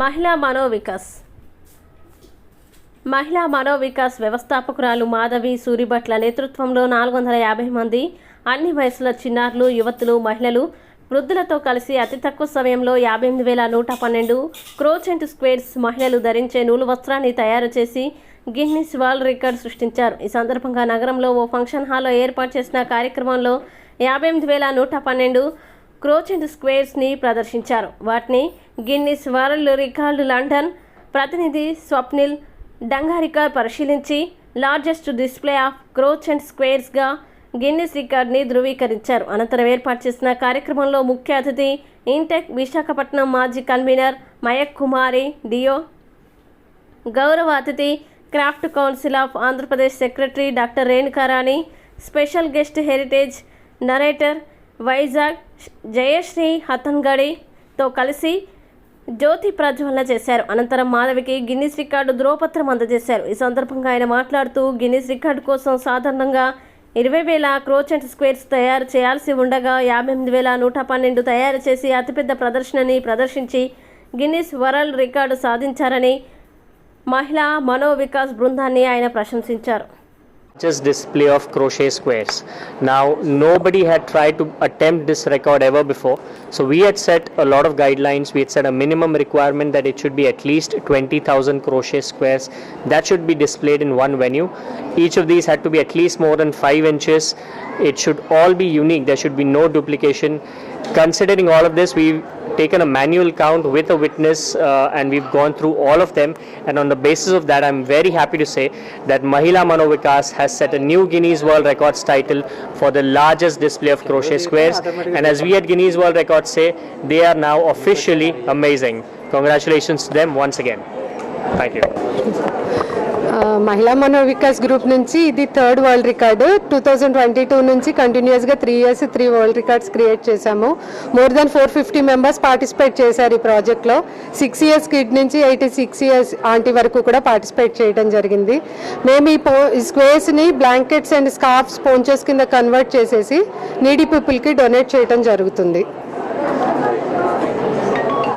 మహిళా మనోవికాస్. మహిళా మనోవికాస్ వ్యవస్థాపకురాలు మాధవి సూరిభట్ల నేతృత్వంలో నాలుగు వందల యాభై మంది అన్ని వయసుల చిన్నారులు యువతులు మహిళలు వృద్ధులతో కలిసి అతి తక్కువ సమయంలో యాభై ఎనిమిది వేల నూట పన్నెండు క్రోచెంట్ స్క్వేర్స్ మహిళలు ధరించే నూలు వస్త్రాన్ని తయారు చేసి గిన్నిస్ వరల్డ్ రికార్డ్ సృష్టించారు. ఈ సందర్భంగా నగరంలో ఓ ఫంక్షన్ హాల్లో ఏర్పాటు చేసిన కార్యక్రమంలో యాభై ఎనిమిది వేల నూట పన్నెండు క్రోచెంట్ స్క్వేర్స్ని ప్రదర్శించారు. వాటిని గిన్నిస్ వరల్డ్ రికార్డు లండన్ ప్రతినిధి స్వప్నిల్ డంగారికర్ పరిశీలించి largest display of crochet and స్క్వేర్స్గా Guinness రికార్డ్ని ధృవీకరించారు. అనంతరం ఏర్పాటు చేసిన కార్యక్రమంలో ముఖ్య అతిథి ఇంటెక్ విశాఖపట్నం మాజీ కన్వీనర్ మయక్ కుమారి డియో గౌరవ అతిథి craft council of Andhra Pradesh secretary doctor Renukarani special guest heritage narrator Vizag Jayashri హతన్గడితో కలిసి జ్యోతి ప్రజ్వలన చేశారు. అనంతరం మాధవికి గిన్నిస్ రికార్డు ధ్రువపత్రం అందజేశారు. ఈ సందర్భంగా ఆయన మాట్లాడుతూ గిన్నిస్ రికార్డు కోసం సాధారణంగా ఇరవై వేల క్రోచెంట్ స్క్వేర్స్ తయారు చేయాల్సి ఉండగా యాభై ఎనిమిది వేల నూట పన్నెండు తయారు చేసి అతిపెద్ద ప్రదర్శనని ప్రదర్శించి గిన్నిస్ వరల్డ్ రికార్డు సాధించారని మహిళా మనోవికాస్ బృందాన్ని ఆయన ప్రశంసించారు. Just display of crochet squares. Now, nobody had tried to attempt this record ever before. So, we had set a lot of guidelines. We had set a minimum requirement that it should be at least 20,000 crochet squares that should be displayed in one venue. Each of these had to be at least more than 5 inches. It should all be unique. There should be no duplication. Considering all of this, we've taken a manual count with a witness uh, and we've gone through all of them. And on the basis of that i'm very happy to say that mahila manovikas has set a new guinness world records title for the largest display of crochet squares. And as we at guinness world records say they are now officially amazing. Congratulations to them once again. Thank you మహిళా మనో Vikas group నుంచి ఇది third world record. Two thousand twenty two నుంచి కంటిన్యూస్గా three years three world records create చేశాము. More than four fifty members participate చేశారు ఈ ప్రాజెక్ట్లో six years kid నుంచి ఎయిటీ సిక్స్ ఇయర్స్ ఆంటీ వరకు కూడా పార్టిసిపేట్ చేయడం జరిగింది. మేము ఈ పో ఈ స్క్వేర్స్ని బ్లాంకెట్స్ అండ్ స్కార్ఫ్స్ పోంచెస్ కింద కన్వర్ట్ చేసేసి నీడీ పీపుల్కి డొనేట్ చేయడం జరుగుతుంది.